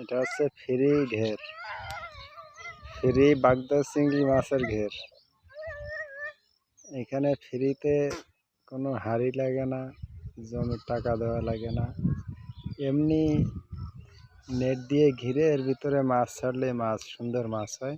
এটা হচ্ছে ফ্রি ঘের। ফ্রি বাগদা চিংড়ি মাছের ঘের। এখানে ফ্রিতে কোনো হাঁড়ি লাগে না, জমির টাকা দেওয়া লাগে না। এমনি নেট দিয়ে ঘিরে এর ভিতরে মাছ ছাড়লে মাছ, সুন্দর মাছ হয়।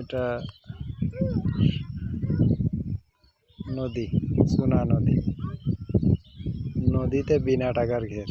এটা নদী, চুনা নদী। নদীতে বিনা টাকার ঘের।